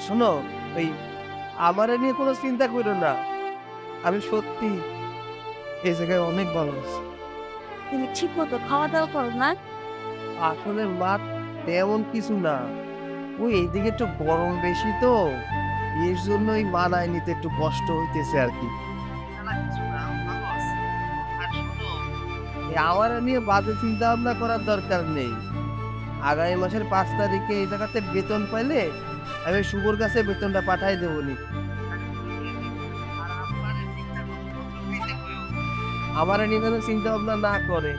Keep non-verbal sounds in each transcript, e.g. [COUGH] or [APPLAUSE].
শোনো ওই আমার নিয়ে কোনো চিন্তা করো না। আমি সত্যি এই জায়গায় অনেক ভালো আছি। তুমি ঠিক মতো খাওয়া দাওয়া করো না। আসলে মা তেমন কিছু না। ওই এইদিকে একটু গরম বেশি তো। এর জন্যই মানায় নিতে একটু কষ্ট হইতেছে আর কি। আমার নিয়ে বাজে চিন্তা ভাবনা করার দরকার নেই। আগামী মাসের পাঁচ তারিখে এই জায়গাতে বেতন পাইলে আমি শুভর কাছে বেতনটা পাঠাই দেবো নি। আমার যেন চিন্তা ভাবনা না করে।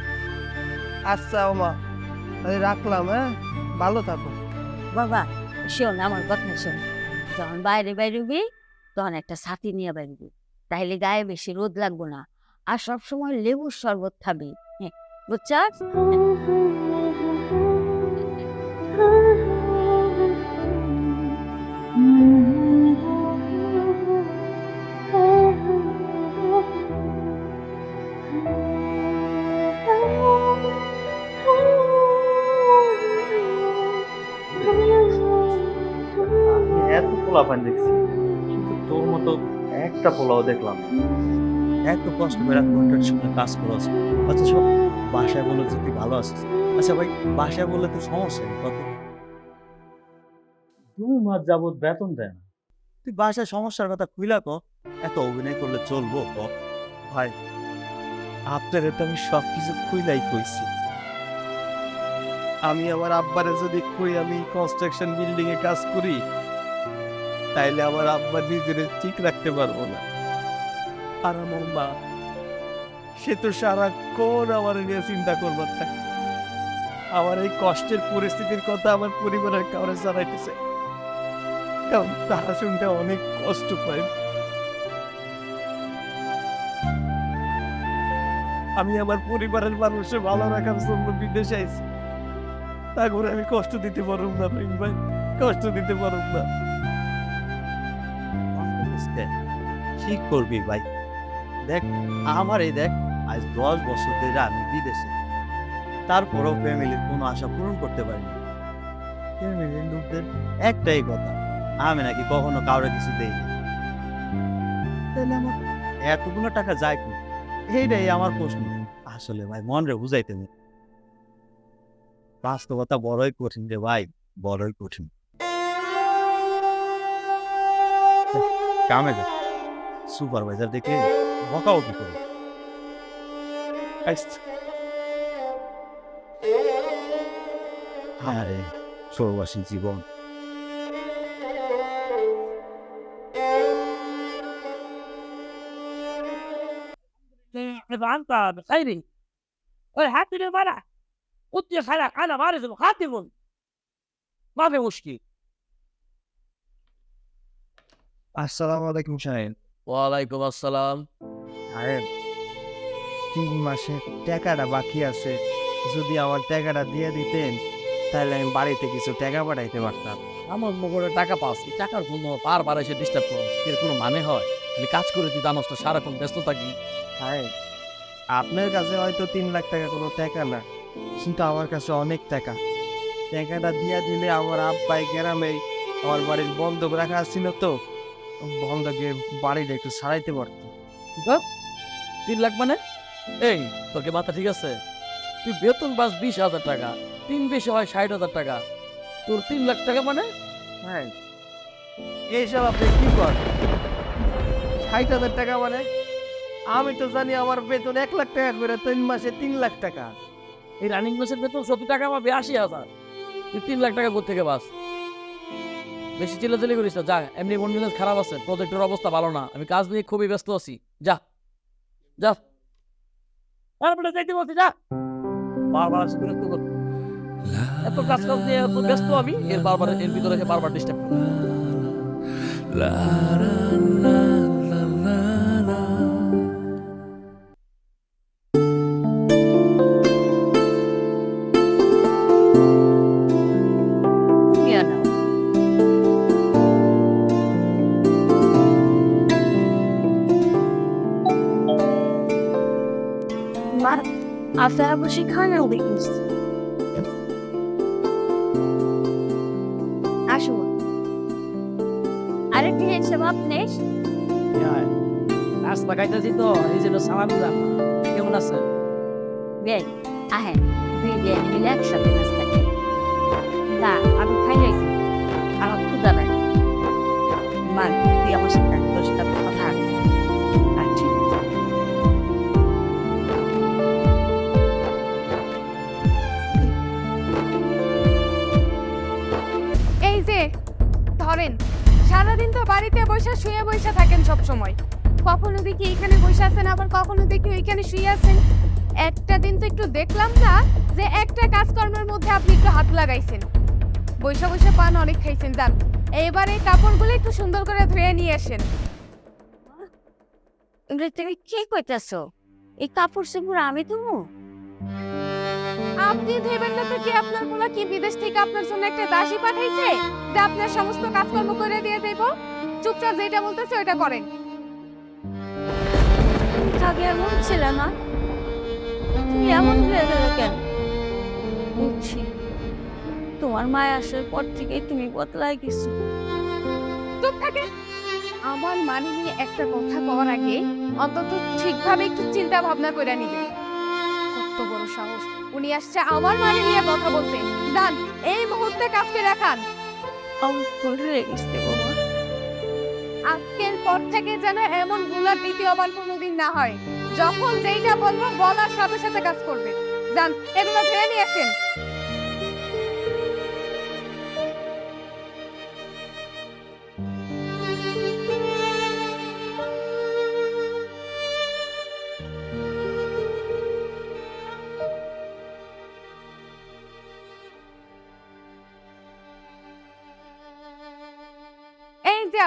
আচ্ছা ওমা তাহলে রাখলাম হ্যাঁ? ভালো থাকো। বাবা, শোন, আমার কথা শোন। যখন বাইরে বাইরবি তখন একটা ছাতি নিয়ে বাইরবি তাইলে গায়ে বেশি রোদ লাগবো না। আর সবসময় লেবুর শরবত খাবি। বুঝছাস? একটা দেখলাম। এত কষ্ট করে ঘণ্টার সঙ্গে কাজ করস অথচ বাসায় বলে যে তুই ভালো আছিস। আচ্ছা ভাই বাসায় বললে তো সমস্যা কত? দু মাস যাবত বেতন দেয় না। তুই বাসায় সমস্যার কথা খুইলা ক এত অভিনয় করলে চলবো ক ভাই আপনাদের তো আমি সব কিছু খুইলাই কইছি। আমি আমার আব্বারে যদি কই আমি কনস্ট্রাকশন বিল্ডিং এ কাজ করি তাইলে আমার আব্বা নিজের ঠিক রাখতে পারব না। আর আমার মা সে তো সারাক্ষণ আমার নিয়ে চিন্তা করবার থাকে আমার এই কষ্টের পরিস্থিতির কথা আমার পরিবারের কাউরে জানাইতেছে। কারণ তারা শুনতে অনেক কষ্ট পায়। আমি আমার পরিবারের মানুষের ভালো রাখার জন্য বিদেশে আইছি। তা করে আমি কষ্ট দিতে পারুম না ভাই। কষ্ট দিতে পারুম না। ঠিক করবি ভাই? দেখ আমার এই দেখ, আজ দশ বছর ধরে আমি বিদেশে। তারপরও ফ্যামিলির কোনো আশা পূরণ করতে পারিনি। ফ্যামিলির লোকদের একটাই কথা, আমি নাকি কখনো কাউরে কিছু দেইনি। তাহলে আমার এতগুলো টাকা যায় কি এইটাই আমার প্রশ্ন। আসলে ভাই মন রে বুঝাইতে বাস্তবতা বড়ই কঠিন রে ভাই, বড়ই কঠিন। কামে যা। সুপারভাইজার দেখে বকাবকি করে আরে সৌবাসী জীবন انت بخيري ولا حد له منع قلت يا خلق انا بعرف مخاطب ما في مشكله আসসালামু আলাইকুম সাহেব ওয়ালাইকুম আসসালাম। সাহেব তিন মাসের টাকাটা বাকি আছে। যদি আমার টাকাটা দিয়ে দিতেন তাহলে আমি বাড়িতে কিছু টাকা পাঠাইতে পারতাম। আমার মগরে টাকা পাচ্ছি টাকার জন্য বারবার এসে ডিস্টার্ব করো এর কোনো মানে হয়? আমি কাজ করে তুই জানোস তো সারাক্ষণ ব্যস্ত থাকি। সাহেব আপনার কাছে হয়তো তিন লাখ টাকা কোনো টাকা না কিন্তু আমার কাছে অনেক টাকা। টাকাটা দিয়ে দিলে আমার আব্বাই গ্রামে আমার বাড়ির বন্ধক রাখা ছিল তো। বন্ধকে বাড়িটা একটু সারাইতে পারতো। তিন লাখ মানে? এই তোর কি মাথা ঠিক আছে? তুই বেতন পাস বিশ হাজার টাকা তিন বেশি হয় ষাট হাজার টাকা। তোর তিন লাখ টাকা মানে? হ্যাঁ এইসব আপনি কি করেন ষাট হাজার টাকা মানে? আমি তো জানি আমার বেতন এক লাখ টাকা করে তিন মাসে তিন লাখ টাকা। এই রানিং মাসের বেতন সত্তর টাকা পাবে আশি হাজার। তুই তিন লাখ টাকা কোথেকে বাস বেশি চিল্লাচিল্লি করিস না যা এমনি মন খারাপ আছে প্রজেক্টের অবস্থা ভালো না আমি কাজ নিয়ে খুবই ব্যস্ত আছি যা যা তারপরে যাইতে বলছি যা বারবার আসি বিরক্ত কর এত কাজ কাজ নিয়ে এত ব্যস্ত আমি এর বারবার এর ভিতরে বারবার ডিস্টার্ব তুমিও আপনারা বসে খান দেখিস আসো আরে কি হিসেব আপনি? রাস্তা খাইতেছি তো এই জন্য সালাম দিলাম। কেমন আছে? বেন আহেন দুই বেন মিলে একসাথে কখনো দেখি এখানে বসে আছেন আবার কখনো দেখি ওইখানে শুয়ে আছেন। একটা দিন তো একটু দেখলাম না যে একটা কাজকর্মের মধ্যে আপনি একটু হাত লাগাইছেন। বসে বসে পান অনেক খাইছেন যান। এবার এই কাপড়গুলো একটু সুন্দর করে ধুয়ে নিয়ে আসেন। তুমি তুমি কি কইতাছো? এই কাপড় চোপড় আমি তুমি আপনি ধেবেন না তো কি? আপনার কোনো কি বিদেশ থেকে আপনার জন্য একটা দাসী পাঠাইছে যে আপনার সমস্ত কাজকর্ম করে দিয়ে দেব? চুপচাপ যেটা বলতেছে ওইটা করেন। আগে এমন ছিল না? তুমি এমন হয়ে গেল কেন? বুঝছি। তোমার মায় আসার পর থেকেই তুমি বদলায় গেছো। চুপ থাকে আমার মানে নিয়ে একটা কথা কওয়ার আগে অন্তত ঠিকভাবে একটু চিন্তা ভাবনা করে নিবে। কত বড় সাহস। উনি আসছে আমার মানে নিয়ে কথা বলতে। দান এই মুহূর্তে কাজকে রাখান আজকের পর থেকে যেন এমন ভুলার দ্বিতীয়বার কোনোদিন না হয়। যখন যেইটা বলব, বলার সাথে সাথে কাজ করবে। যান, এগুলো ধুয়ে নিয়ে আসেন।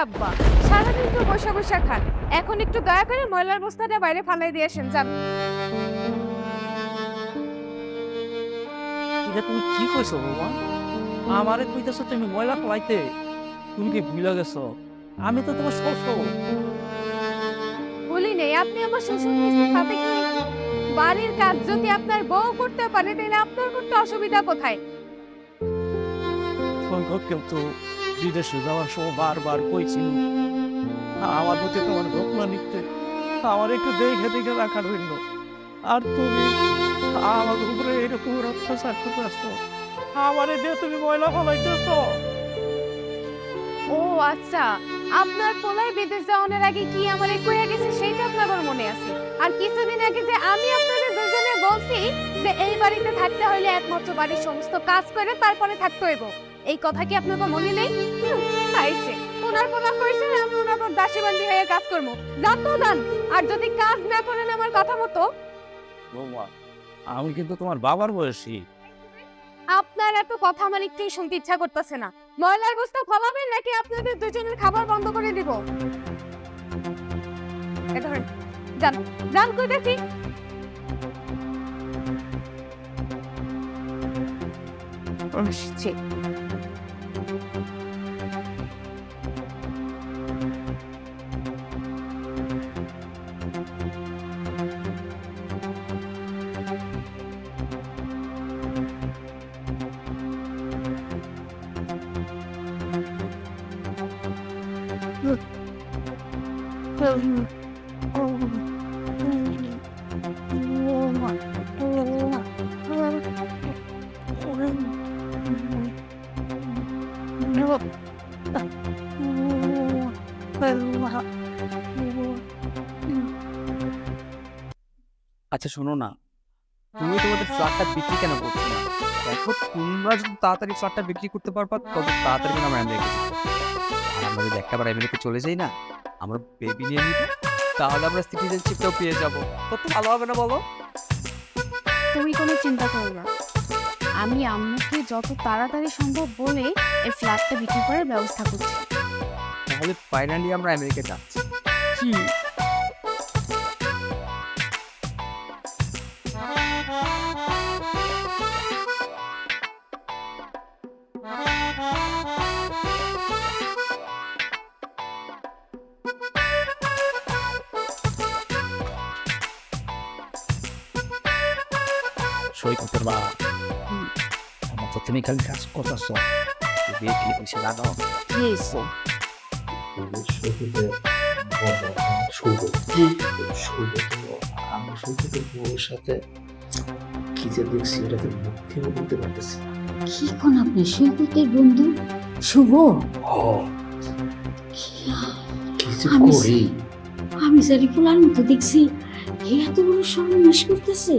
আব্বা বসে বসে খান। এখন একটু দয়া করে ময়লার বস্তাটা বাইরে ফালাই দিয়ে আসেন যান। এটা তুমি কি কইছো বাবা আমারে কইতেছো তুমি ময়লা ফলাইতে। তুমি কি ভুলে গেছো? আমি তো তোমার শ্বশুর। বলি নেই আপনি আমার শ্বশুর তাতে কি? বাড়ির কাজ যদি আপনার বউ করতে পারে তাহলে আপনার করতে অসুবিধা কোথায়? সংখ্যক কিন্তু বিদেশে যাওয়ার সময় বারবার কইছিল আমার প্রতি তোমার যত্ন নিতে। আমার একটু দেখে দেখে রাখার জন্য আর তুমি আমার উপরে এরকম অত্যাচার করতেছ। আমার দিয়ে তুমি ময়লা ফলাইতেছ। ও আচ্ছা আপনার পোলাই বিদেশ যাওয়ার আগে কি আমার কইয়া গেছে সেইটা আপনার মনে আছে? আর কিছুদিন আগে যে আমি আপনাদের দুজনে বলছি যে এই বাড়িতে থাকতে হলে একমাত্র বাড়ির সমস্ত কাজ করে তারপরে থাকতে হইব। এই কথা কি আপনার মনে নেই? আইছে। ওনার কথা কইছে আমি ওনার পর দাসীবান্দি হয়ে কাজ করব। যান তো যান আর যদি কাজ না করেন আমার কথা মতো। বৌমা আমি কিন্তু তোমার বাবার বয়সী। আপনার এত কথা আমার একটুই শুনতে ইচ্ছা করতেছে না। ময়লার বস্তা ফলাবেন নাকি আপনাদের দুজনের খাবার বন্ধ করে দিব? ধরেন যান যান কই দেখি। আসছে। আচ্ছা শোনো না। তুমি তোমাদের ফ্ল্যাটটা বিক্রি কেন করছ না? দেখো তোমরা যদি তাড়াতাড়ি ফ্ল্যাটটা বিক্রি করতে পারবা তত তাড়াতাড়ি আমরা আমেরিকা আর আমরা যদি একটাবার আমেরিকা চলে যাই না আমরা বেবি নিয়ে নিব তাহলে আমরা সিটিজেনশিপটাও পেয়ে যাব। কত ভালো হবে না বলো? তুমি কোনো চিন্তা করো না। আমি আম্মুকে যত তাড়াতাড়ি সম্ভব বলে এই ফ্ল্যাটটা বিক্রি করার ব্যবস্থা করছি। তাহলে ফাইনালি আমরা আমেরিকা যাচ্ছি তুমি খালি কাজ করতেছ? দেখলি পয়সা লাগাও Yes. সৈকতের শুভ শুভ আমি সৈকতের বউয়ের সাথে কি যে দেখছি এটা তো মুখে বলতে পারতেছি কি কোন আপনি সৈকতের বন্ধু? শুভ? কি আমি- সারি ফুলার মতো দেখছি এত বড় সর্বনাশ করতেছে।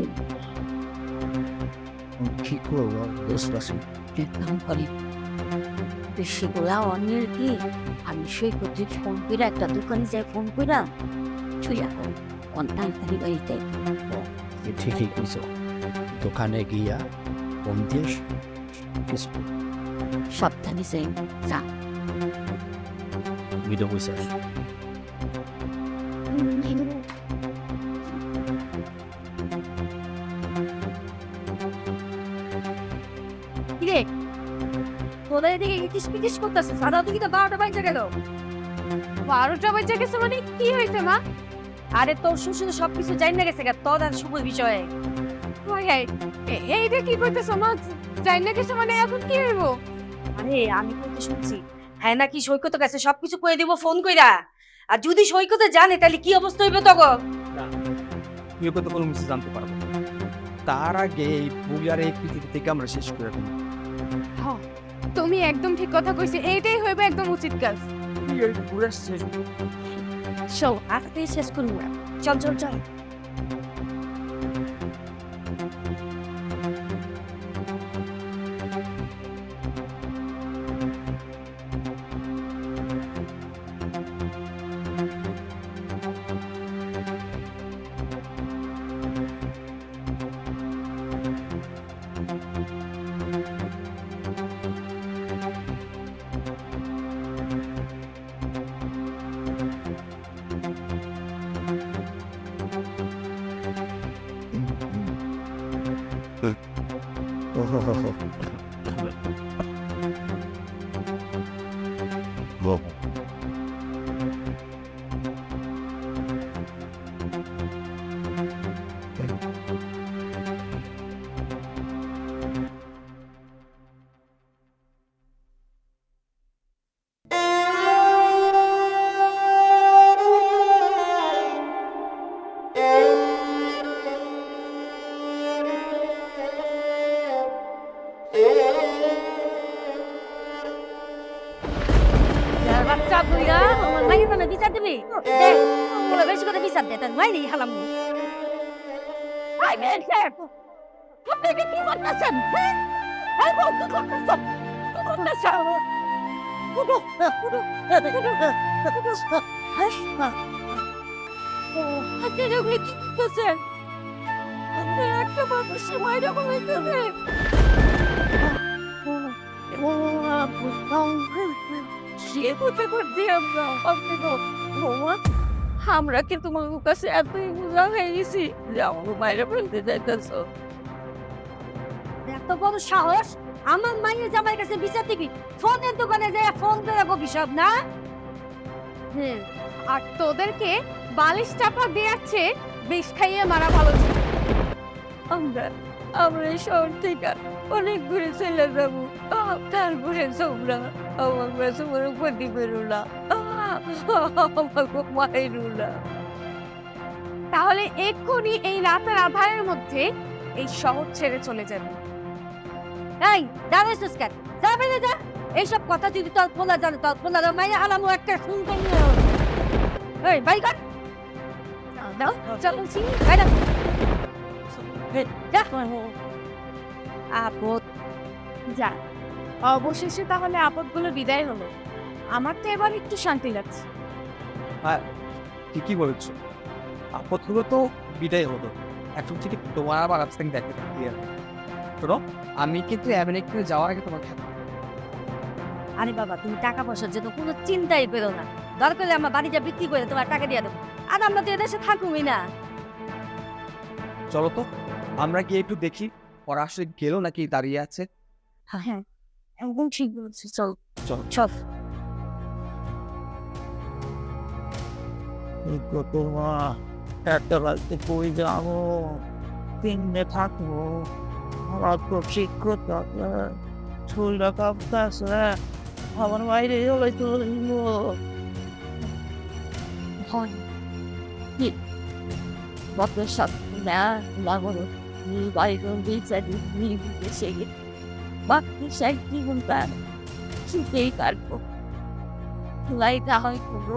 কি করব এক কাম করি সেগুলা অন্যের কি? আমি সৈকতের ফোন করে একটা দোকানে যাই ফোন করে কোন তাড়াতাড়ি বাড়িতে। ঠিকই কইছো দোকানে গিয়া ফোন দিয়ে কিছু সাবধানে যাই যা। ভিডিও তোদের এদিকে ইটিস পিটিস করতেছে সারা দিকে তো বারোটা বাজে গেল। বারোটা বাজে গেছে মানে কি হয়েছে মা? আরে তোর শ্বশুর সবকিছু জানি না গেছে গা, তোর আর শুভ বিষয়ে। এইটা কি করতেছো মা? যাই না কিছু মানে এখন কি হইব? আরে আমি কইতে শুনছি। হ্যাঁ নাকি সৈকত কাছে সবকিছু কয়ে দিব ফোন কইরা। আর যদি সৈকতে জানে তাহলে কি অবস্থা হইবে তখন তুই কত কোনো কিছু জানতে পারব তার আগে এই বুলিয়ার এই পৃথিবী থেকে আমরা শেষ করে দেবো তুমি একদম ঠিক কথা কইছো এইটাই হইবে একদম উচিত কাজ। চল আজকে শেষ করব চল চল চল। বাবু [LAUGHS] মায়ের সে করছি আমরা আমরা কি তোমার কাছে এতই বোঝা হয়ে গেছি যে আমাকে বাইরে ফেলতে চাইতেছ এত বড় সাহস আমার মায়ের জামাই কাছে বিচার দিবি। ফোনের দোকানে যায় ফোন রাখো সব, না? হুম, আর তোদেরকে বালিশ চাপা দেয়াচ্ছে, বিষ খাইয়ে মারা ভালো ছিল। আমরা আমরা শহর থেকে অনেক ঘুরে চলে যাব। তারপরে তোমরা আমার কাছে মনে ক্ষতি করো না আমাকে মাইরো না তাহলে এক্ষুনি এই রাতের আধারের মধ্যে এই শহর ছেড়ে চলে যাবে। এই দাঁড়াইছিস কেন? যাবে না যা। এইসব কথা যদি তোর পোলা জানে তোর পোলা মাইয়া আলামো একটা ফোন করব। এই বাই কর দাও চলো সি বাইরে যা। আপদ। যা। অবশেষে তাহলে আপদগুলো বিদায় হলো। আমার তো এবার একটু শান্তি লাগছে। ঠিকই বলেছ। আপদগুলো তো বিদায় হলো। এখন থেকে তোমার আবার কাছ থেকে দেখতে থাকতে শোনো আমি কিন্তু আমেরিকা যাওয়ার আগে তোমার খাব আরে বাবা তুমি টাকা পয়সার জন্য কোনো চিন্তাই করো না। দরকার হলে আমার বাড়িটা বিক্রি করে তোমার টাকা দিয়ে দেবো। আর আমরা তো এদেশে থাকুই না। চলো তো আমরা গিয়ে একটু দেখি ওরা আসলে গেল নাকি দাঁড়িয়ে আছে। হ্যাঁ একদম ঠিক বলছিস চল। চল। চল। মা একটা রাস্তে কই যাব? তিনটে থাকব। আমার তো শিক্ষক শরীরটা কাঁপতেছে আমার বাইরে হলে তো হয় কি বকের সাথে না লাগল নি বাইরে বিচারি নি বিদেশে গিয়ে বাকি সাই জীবনটা সুখেই কাটবো লাইটা হয় কোনো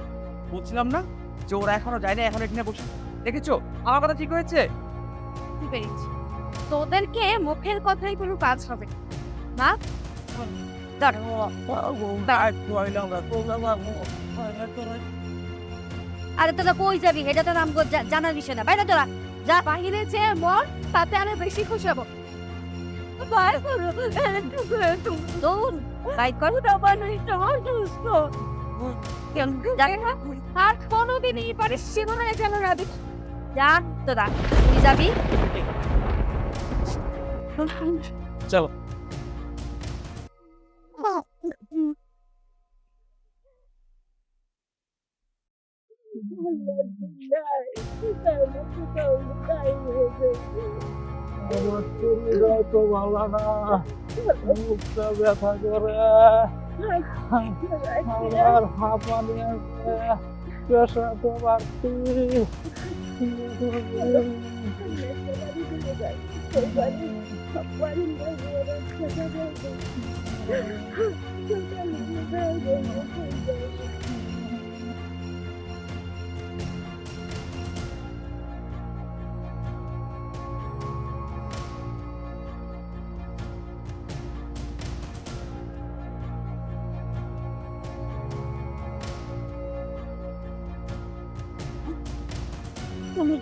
বলছিলাম না যে ওরা এখনও যায় না এখন এখানে বসে। দেখেছ? আমার কথা ঠিক হয়েছে? বুঝতে পেরেছি তোদেরকে মুখের কথাই কোনো কাজ হবে না। আরে তোরা কই যাবি? এটা তো নাম জানার বিষয় না। বাইরে তোরা। যা বাহিরে যে মর তাতে আরও বেশি খুশি হব। Vai, tu দৌড় বাইর কর। আর কোনোদিন এই পারে সীমানায় যেন রাবি যা তোরা তুই যাবি চলো। আমার শরীরও তো ভালো না। মুখটা ব্যথা করে। আমার হাঁপানি আছে পেশা তো বাড়তি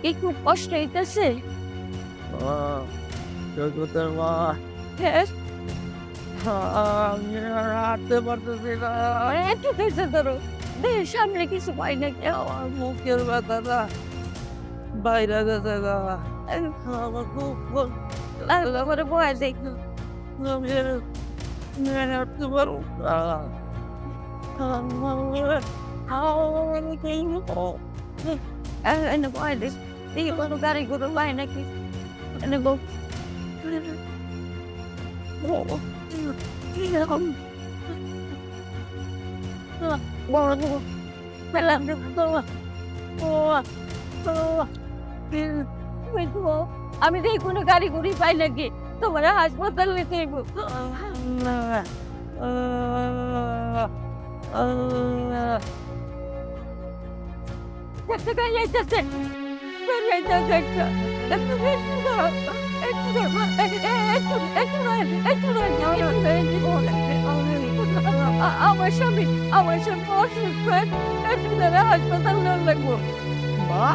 কি খুব কষ্ট হইতেছে। জগতের মা হ্যাঁ আমি আর হাঁটতে পারতেছি না একটু ধৈর্য ধরো দেহের সামনে কিছু পাই না কেউ। আমার মুখের ব্যথাটা বাইরে গেছে গা। আমার খুব লাগল করে বয়ে দেখো। আমি হাঁটতে পারব না। আমার এনে বয়ে দেখ কোনো গাড়ি ঘোড়া পাই নাকি এনে এরকম বড় বড় পেলাম আমি দেখি কোনো গাড়ি ঘুড়ি পাই নাকি তোমার হাসপাতালে একটা গাড়ি যাইতেছে গাড়ি যাইতেছে একটা একটু আমার স্বামী আমার স্বামী অসুস্থ একটু ধরে হাসপাতাল নেওয়া লাগবো মা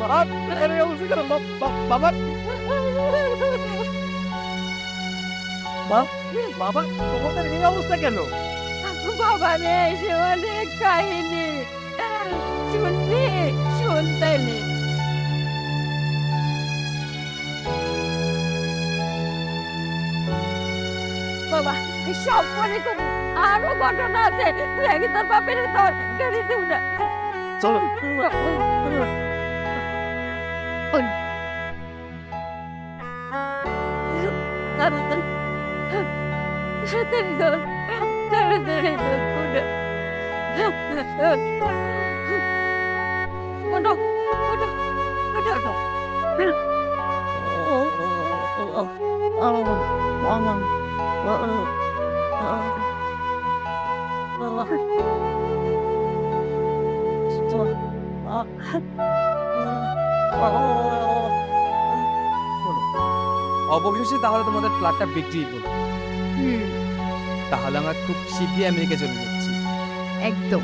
বাপ আরে অবস্থা কেন বাপ বাবা রে সে অনেক কাহিনী। শুনলি শুনতে বাবা সব মনে করি আরও ঘটনা আছে। রেগে তোর বাপের তোর গাড়ি দেব না। চলো। তাড়াতাড়ি ধর তাড়াতাড়ি ধর কোনটা কোনটা কোনটা কোনটা অবশেষে তাহলে তোমাদের ফ্ল্যাটটা বিক্রি করো তাহলে আমরা খুব শীঘ্রই আমেরিকা চলে যাচ্ছি। একদম।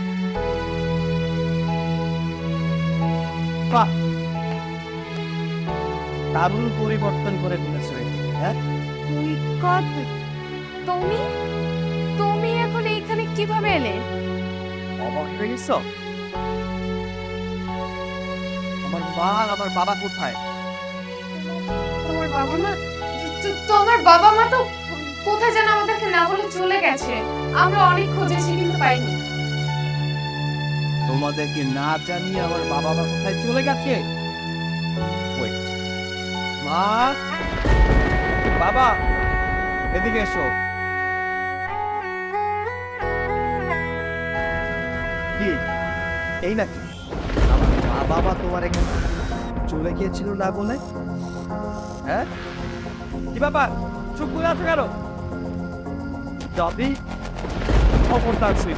দারুণ পরিবর্তন করে দিয়েছে হ্যাঁ? তুমি তুমি এখন এইখানে কীভাবে এলে? অবাক হয়ে গেছ? আমার মা আর আমার বাবা কোথায়? তোমার বাবা মা তোমার বাবা মা তো কোথায় যেন আমাদেরকে না বলে চলে গেছে। আমরা অনেক খুঁজেছি, কিন্তু পাইনি। তোমাদেরকে না জানিয়ে আমার বাবা মা কোথায় চলে গেছে. মা? বাবা, এদিকে এসো। কি? এই নাকি? আমার মা বাবা তোমার এখানে চলে গিয়েছিল না বলে? হ্যাঁ? কি ব্যাপার? চুপ করে আছো কেন? যদি খবরদার সুই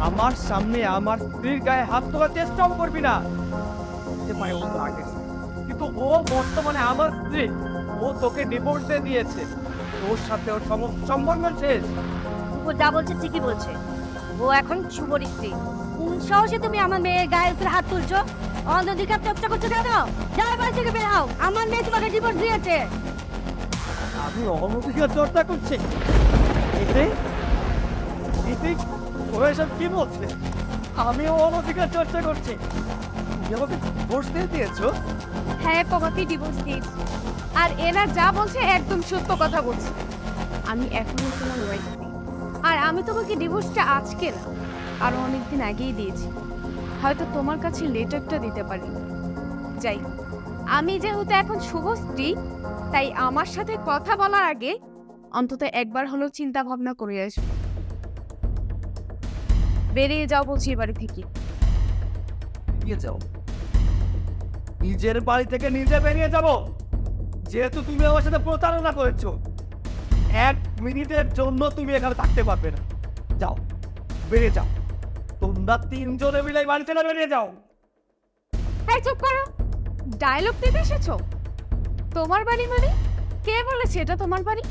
আমার সামনে আমার স্ত্রীর গায়ে হাত তোলার চেষ্টাও করবি না। ও কিন্তু ও বর্তমানে আমার স্ত্রী। ও তোকে ডিভোর্স দিয়ে দিয়েছে। তোর সাথে ওর সম- সম্বন্ধ শেষ। ও যা বলছে ঠিকই বলছে। ও এখন শুভর স্ত্রী। কোন সাহসে তুমি আমার মেয়ের গায়ের উপরে হাত তুলছো? অন্যদিকে চর্চা করছ কেন? যাও বাড়ি থেকে বের হও। আমার মেয়ে তোমাকে ডিভোর্স দিয়েছে। আমি অনধিকার চর্চা করছি। ওরা এসব কি বলছে? আমিও অনধিকার চর্চা করছি। আমাকে ডিভোর্স দিয়ে দিয়েছ? হ্যাঁ তোমাকে ডিভোর্স দিয়েছি। আর এরা যা বলছে, একদম সত্য কথা বলছে। আমি এখনও তোমার ওয়াইফ আর আমি তোমাকে ডিভোর্সটা আজকে না, আরও অনেকদিন আগেই দিয়েছি। হয়তো তোমার কাছে লেটারটা দিতে পারি। যাই আমি যেহেতু এখন শুভশ্রী, তাই আমার সাথে কথা বলার আগে অন্তত একবার হলেও চিন্তা ভাবনা করে আসব বেরিয়ে যাও বলছি বাড়ি থেকে। বেরিয়ে যাও। নিজের বাড়ি থেকে নিজে বেরিয়ে যাব। যেহেতু তুমি আমার সাথে প্রতারণা করেছ এক মিনিটের জন্য তুমি এখানে থাকতে পারবে না। যাও বেরিয়ে যাও। তোমরা তিনজনে মিলে বাড়ি থেকে বেরিয়ে যাও। এই চুপ করো। ডায়লগ দিতে এসেছ? তোমার বাড়ি মানে? কে বলেছে এটা তোমার বাড়ি?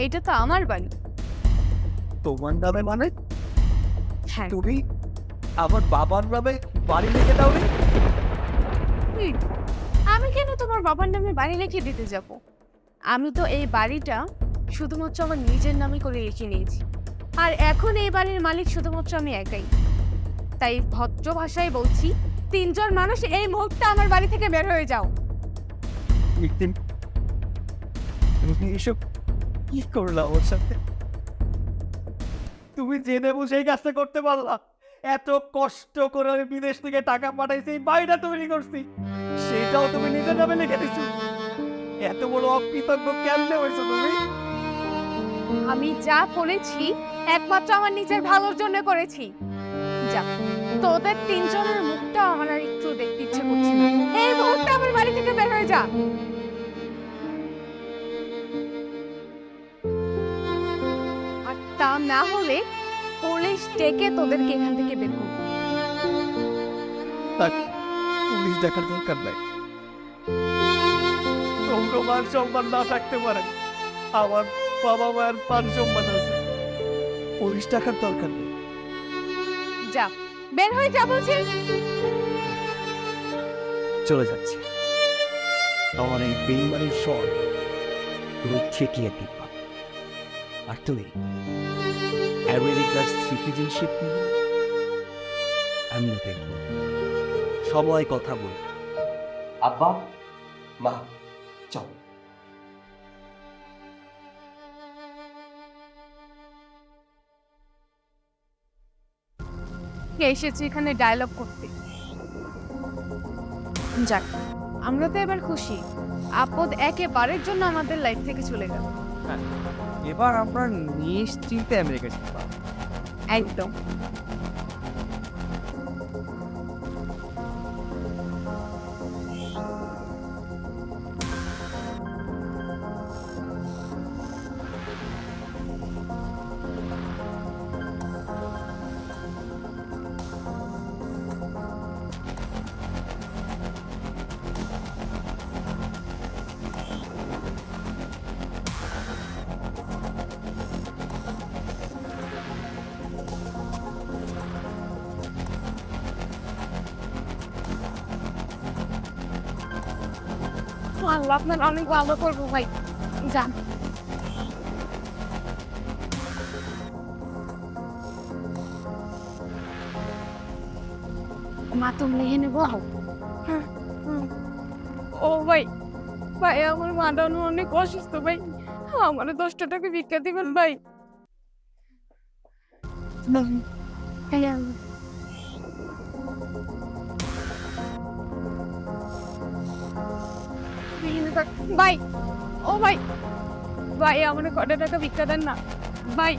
এইটা তো আমার বাড়ি। তোমার নামে মানে? হ্যাঁ। তুমি আমার বাবার নামে বাড়ি লিখে দাও আমি কেন তোমার বাবার নামে বাড়ি লিখে দিতে যাব? আমি তো এই বাড়িটা শুধুমাত্র আমার নিজের নামে করে লিখে নিয়েছি। আর এখন এই বাড়ির মালিক শুধুমাত্র আমি একাই। তাই ভদ্র ভাষায় বলছি তিনজন মানুষ এই মুহূর্তে আমার বাড়ি থেকে বের হয়ে যাও। এসব কি ওর সাথে? তুমি জেনে বুঝে এই কাজটা করতে পারলা। এত কষ্ট করে আমি বিদেশ থেকে টাকা পাঠাইছি বাড়িটা তৈরি করছি। সেটাও তুমি নিজের নামে লিখে দিছো। এত বড় অকৃতজ্ঞ কেমনে হয়েছো তুমি? আমি যা করেছি একমাত্র আমার নিজের ভালোর জন্য করেছি। যা, তোদের তিনজনের মুখটা আমার আর একটু দেখতে ইচ্ছে করছে। এই মুহূর্তে আমার বাড়ি থেকে বের হয়ে যা। তা না হলে পুলিশ ডেকে তোদেরকে এখান থেকে বের করবে। পুলিশ দেখার দরকার নাই। তোমরা মান সম্মান না থাকতে পারে আমার বাবা মায়ের মান সম্মান আছে। পুলিশ টাকার দরকার নেই। যা বের হয়ে যা বলছি। চলে যাচ্ছে। আমার এই বেইমানের স্বর তুমি ঠেকিয়ে দিবা। আর তুই আমেরিকার সিটিজেনশিপ নিয়ে আমিও দেখব। সবাই কথা বল। আব্বা মা চল। এসেছি এখানে ডায়লগ করতে? যাক আমরা তো এবার খুশি। আপদ একেবারের জন্য আমাদের লাইফ থেকে চলে গেল। এবার আমরা নিশ্চিন্তে আমেরিকা যেতে পারব। একদম। আপনার অনেক ভালো করব ভাই। যান। মা তুমি এখানে বলো হ্যাঁ, ও ভাই ভাই আমার মা ডানো অনেক অসুস্থ ভাই। আমার দশটা টাকা ভিক্ষা দিবেন ভাই। হ্যাঁ ভাই ও ভাই ভাই, আমার কটা টাকা ভিক্ষা দেন না। ভাই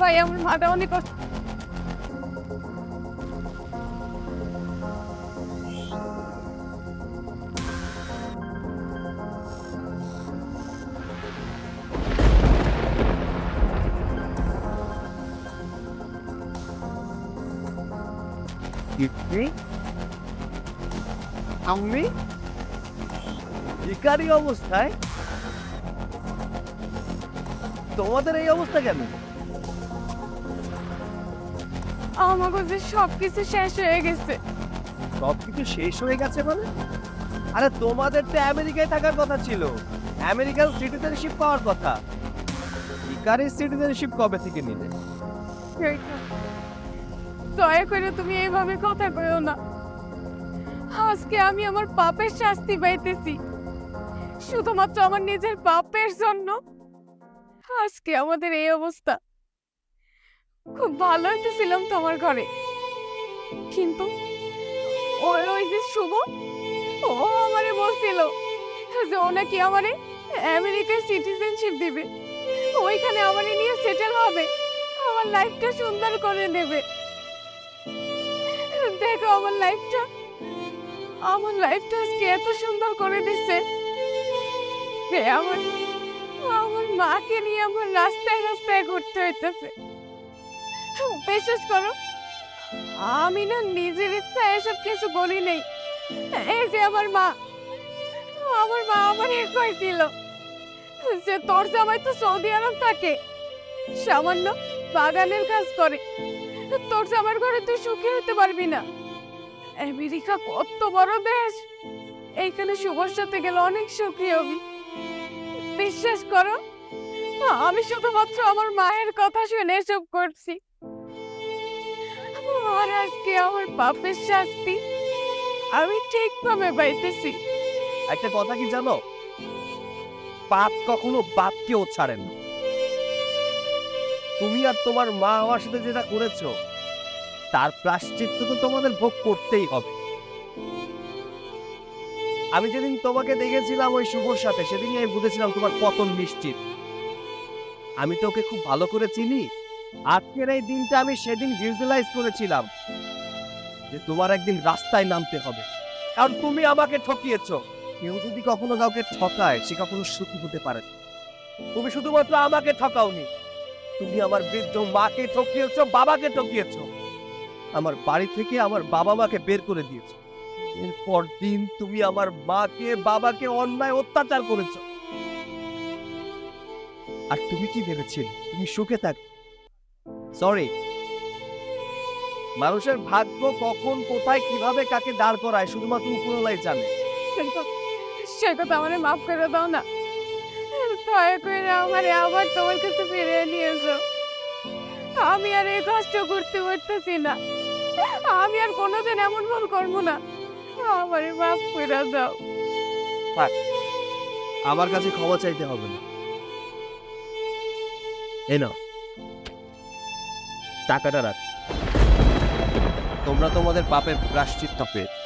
ভাই, আমার মাটা অনেক কষ্ট আমি ভিকারি অবস্থায়? তোমাদের এই অবস্থা কেন? আমার কাছে সবকিছু শেষ হয়ে গেছে। সবকিছু শেষ হয়ে গেছে মানে? আরে তোমাদের তো আমেরিকায় থাকার কথা ছিল। আমেরিকান সিটিজেনশিপ পাওয়ার কথা। ভিকারির সিটিজেনশিপ কবে থেকে নিলে? দয়া করে তুমি এইভাবে কথা কইও না। আজকে আমি আমার পাপের শাস্তি পাইতেছি। শুধুমাত্র আমার নিজের বাপের জন্য। আজকে আমাদের এই অবস্থা। খুব ভালো হইতেছিলাম তোমার ঘরে। কিন্তু ওই ওই যে শুভ, ও আমারে বলছিল যে ও নাকি আমারে আমেরিকার সিটিজেনশিপ দিবে। ওইখানে আমারে নিয়ে সেটেল হবে। আমার লাইফটা সুন্দর করে দেবে দেখো আমার লাইফটা আমার লাইফটা আজকে এত সুন্দর করে দিচ্ছে। যে আমার আমার মাকে নিয়ে আমার রাস্তায় রাস্তায় ঘুরতে হইতেছে। বিশ্বাস করো, আমি না নিজের ইচ্ছা এসব কিছু বলি নেই। এই যে আমার মা আমার মা আমার কইছিল যে তোর জামাই তো সৌদি আরব থাকে। সামান্য বাগানের কাজ করে। তোর জামার ঘরে তুই সুখী হতে পারবি না। আমেরিকা কত বড় দেশ। এইখানে শুভর সাথে গেলে অনেক সুখী হবি। বিশ্বাস করো, আমি শুধুমাত্র আমার মায়ের কথা শুনে এসব করছি। আর আজকে আমার শাস্তি আমি ঠিকভাবে পাইতেছি। একটা কথা কি জানো? পাপ কখনো বাপকেও ছাড়ে তুমি আর তোমার মা আমার সাথে যেটা করেছ, তার প্রাশ্চিত্য তো তোমাদের ভোগ করতেই হবে। আমি যেদিন তোমাকে দেখেছিলাম ওই শুভর সাথে, সেদিনই আমি বুঝেছিলাম তোমার পতন নিশ্চিত। আমি তো ওকে খুব ভালো করে চিনি। আজকের এই দিনটা আমি সেদিন ভিজুয়ালাইজ করেছিলাম যে তোমার একদিন রাস্তায় নামতে হবে। কারণ তুমি আমাকে ঠকিয়েছ। কেউ যদি কখনো কাউকে ঠকায়, সে কখনো সুখী হতে পারে তুমি শুধুমাত্র আমাকে ঠকাওনি। তুমি আমার বৃদ্ধ মাকে ঠকিয়েছ, বাবাকে ঠকিয়েছো। আমার বাড়ি থেকে আমার বাবা মাকে বের করে দিয়েছ। এরপর দিন তুমি আমার মাকে, বাবাকে অন্যায় অত্যাচার করেছ। আর তুমি কি ভেবেছিলে? তুমি সুখে থাক। সরি মানুষের ভাগ্য কখন, কোথায়, কীভাবে কাকে দাঁড় করায়, শুধুমাত্র উপরওয়ালাই জানে। সে কথা আমার মাফ করে দাও না। দয়া করে আমার আবার তোমার কাছে ফিরে নিয়ে যাও। আমি আর এই কষ্ট করতে পারতেছি না। আমি আর কোনোদিন এমন ভুল করব না। আমারে মাফ করে দাও। আমার কাছে ক্ষমা চাইতে হবে না। এ না টাকাটা রাখ। তোমরা তোমাদের পাপের প্রাশ্চিত্য পেয়ে